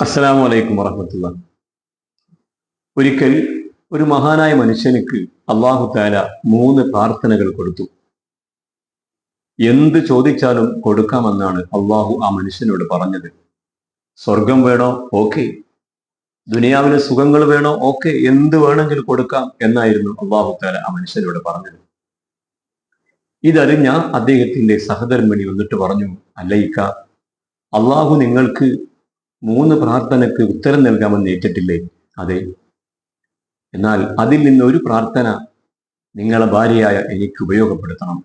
അസ്സലാമു അലൈക്കും വറഹമത്തുള്ള. ഒരിക്കൽ ഒരു മഹാനായ മനുഷ്യനുക്ക് അള്ളാഹു താല മൂന്ന് പ്രാർത്ഥനകൾ കൊടുത്തു. എന്ത് ചോദിച്ചാലും കൊടുക്കാമെന്നാണ് അള്ളാഹു ആ മനുഷ്യനോട് പറഞ്ഞത്. സ്വർഗം വേണോ? ഓക്കെ. ദുനിയാവിലെ സുഖങ്ങൾ വേണോ? ഓക്കെ. എന്ത് വേണമെങ്കിലും കൊടുക്കാം എന്നായിരുന്നു അള്ളാഹു താല ആ മനുഷ്യനോട് പറഞ്ഞത്. ഇതറിഞ്ഞ അദ്ദേഹത്തിന്റെ സഹധർമ്മിണി വന്നിട്ട് പറഞ്ഞു അല്ലയിക്ക അള്ളാഹു നിങ്ങൾക്ക് മൂന്ന് പ്രാർത്ഥനയ്ക്ക് ഉത്തരം നൽകാമെന്ന് ഏറ്റിട്ടില്ലേ? അതെ. എന്നാൽ അതിൽ നിന്ന് ഒരു പ്രാർത്ഥന നിങ്ങളെ ഭാര്യയായ എനിക്ക് ഉപയോഗപ്പെടുത്തണം.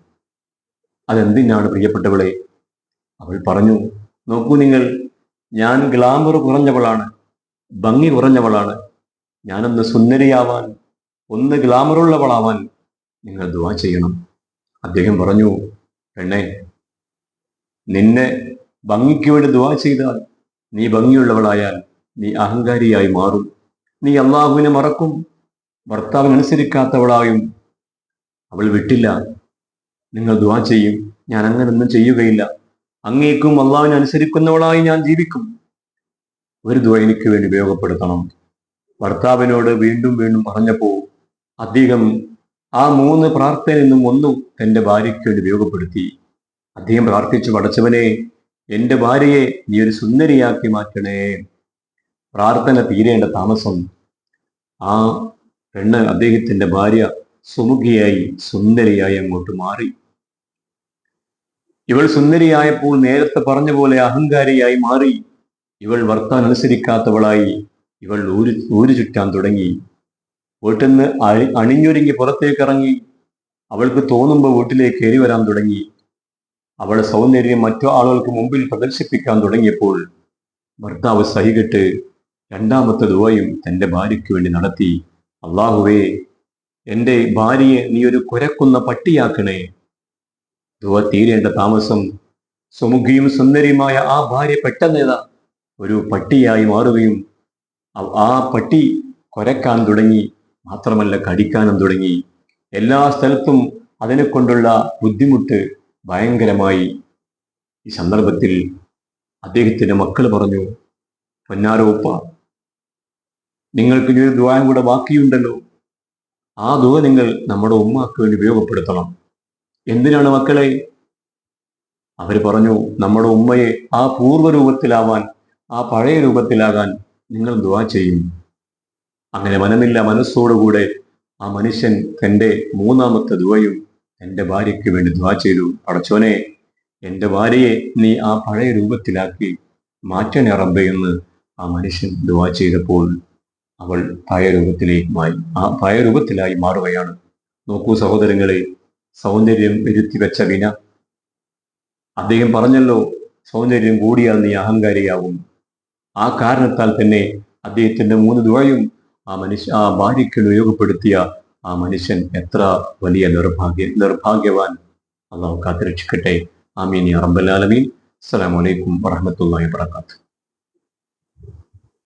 അതെന്തിനാണ് പ്രിയപ്പെട്ടവളെ? അവൾ പറഞ്ഞു നോക്കൂ നിങ്ങൾ ഞാൻ ഗ്ലാമർ കുറഞ്ഞവളാണ് ഭംഗി കുറഞ്ഞവളാണ്. ഞാനൊന്ന് സുന്ദരിയാവാൻ ഒന്ന് ഗ്ലാമറുള്ളവളാവാൻ നിങ്ങൾ ദുവാ ചെയ്യണം. അദ്ദേഹം പറഞ്ഞു പെണ്ണെ നിന്നെ ഭംഗിക്ക് വേണ്ടി ദുവാ ചെയ്താൽ നീ ഭംഗിയുള്ളവളായാൽ നീ അഹങ്കാരിയായി മാറും. നീ അള്ളാഹുവിനെ മറക്കും. ഭർത്താവിനനുസരിക്കാത്തവളായും അവൾ വിട്ടില്ല. നിങ്ങൾ ദുവാ ചെയ്യും. ഞാൻ അങ്ങനൊന്നും ചെയ്യുകയില്ല. അങ്ങേക്കും അള്ളാവിനെ അനുസരിക്കുന്നവളായി ഞാൻ ജീവിക്കും. ഒരു ദുവ എനിക്ക് വേണ്ടി ഉപയോഗപ്പെടുത്തണം. ഭർത്താവിനോട് വീണ്ടും വീണ്ടും പറഞ്ഞപ്പോ അദ്ദേഹം ആ മൂന്ന് പ്രാർത്ഥനയിൽ നിന്നും ഒന്നും തന്റെ ഭാര്യയ്ക്ക് വേണ്ടി ഉപയോഗപ്പെടുത്തി. അദ്ദേഹം പ്രാർത്ഥിച്ചു പടച്ചവനെ എന്റെ ഭാര്യയെ നീ ഒരു സുന്ദരിയാക്കി മാറ്റണേ. പ്രാർത്ഥന തീരേണ്ട താമസം. ആ പെണ്ണ് അദ്ദേഹത്തിന്റെ ഭാര്യ സുമുഖിയായി സുന്ദരിയായി അങ്ങോട്ട് മാറി. ഇവൾ സുന്ദരിയായപ്പോൾ നേരത്തെ പറഞ്ഞ പോലെ അഹങ്കാരിയായി മാറി. ഇവൾ വർത്താൻ അനുസരിക്കാത്തവളായി ഇവൾ ഊരു ഊരു ചുറ്റാൻ തുടങ്ങി. വീട്ടിൽ നിന്ന് അണി അണിഞ്ഞൊരുങ്ങി പുറത്തേക്ക് ഇറങ്ങി. അവൾക്ക് തോന്നുമ്പോൾ വീട്ടിലേക്ക് കയറി വരാൻ തുടങ്ങി. അവളുടെ സൗന്ദര്യം മറ്റു ആളുകൾക്ക് മുമ്പിൽ പ്രദർശിപ്പിക്കാൻ തുടങ്ങിയപ്പോൾ ഭർത്താവ് സഹികെട്ട് രണ്ടാമത്തെ ദുവയും തന്റെ ഭാര്യയ്ക്ക് വേണ്ടി നടത്തി അള്ളാഹുവേ എന്റെ ഭാര്യയെ നീ ഒരു കുരക്കുന്ന പട്ടിയാക്കണേ. ദുവ തീരേണ്ട താമസം സുമുഖിയും സുന്ദരിയുമായ ആ ഭാര്യ പെട്ടെന്നേതാ ഒരു പട്ടിയായി മാറുകയും ആ- പട്ടി കുരക്കാൻ തുടങ്ങി മാത്രമല്ല കടിക്കാനും തുടങ്ങി. എല്ലാ സ്ഥലത്തും അതിനെ കൊണ്ടുള്ള ബുദ്ധിമുട്ട് ഭയങ്കരമായി ഈ സന്ദർഭത്തിൽ അദ്ദേഹത്തിന്റെ മക്കൾ പറഞ്ഞു പൊന്നാരോപ്പ നിങ്ങൾക്ക് ഒരു ദ്വാരം കൂടെ ബാക്കിയുണ്ടല്ലോ. ആ ദുവ നിങ്ങൾ നമ്മുടെ ഉമ്മാക്ക് വേണ്ടി ഉപയോഗപ്പെടുത്തണം. എന്തിനാണ് മക്കളെ? അവർ പറഞ്ഞു നമ്മുടെ ഉമ്മയെ ആ പൂർവ രൂപത്തിലാവാൻ ആ പഴയ രൂപത്തിലാകാൻ നിങ്ങൾ ദുവാ ചെയ്യും. അങ്ങനെ മനമില്ല മനസ്സോടുകൂടെ ആ മനുഷ്യൻ തന്റെ മൂന്നാമത്തെ ദുവയും എന്റെ ഭാര്യയ്ക്ക് വേണ്ടി ദ്വാ ചെയ്തു. പടച്ചോനെ എന്റെ ഭാര്യയെ നീ ആ പഴയ രൂപത്തിലാക്കി മാറ്റണേ റബ്ബയെന്ന് ആ മനുഷ്യൻ ദ്വാ ചെയ്തപ്പോൾ അവൾ പഴയ രൂപത്തിലേക്ക് മായി ആ പഴയ രൂപത്തിലായി മാറുകയാണ്. നോക്കൂ സഹോദരങ്ങളെ സൗന്ദര്യം വരുത്തി വെച്ച വിന. അദ്ദേഹം പറഞ്ഞല്ലോ സൗന്ദര്യം കൂടിയാൽ നീ അഹങ്കാരിയാവും. ആ കാരണത്താൽ തന്നെ അദ്ദേഹത്തിന്റെ മൂന്ന് ദുവയും ആ മനുഷ്യ ആ ഭാര്യയ്ക്ക് ഉപയോഗപ്പെടുത്തിയ ആ മനുഷ്യൻ എത്ര വലിയ നിർഭാഗ്യ നിർഭാഗ്യവാൻ. അള്ളാഹു കാത്തിരക്ഷിക്കട്ടെ. ആമീൻ ആലമീൻ. അസ്സലാമു അലൈക്കും വറഹ്മത്തുള്ളാഹി വബറകാതുഹു.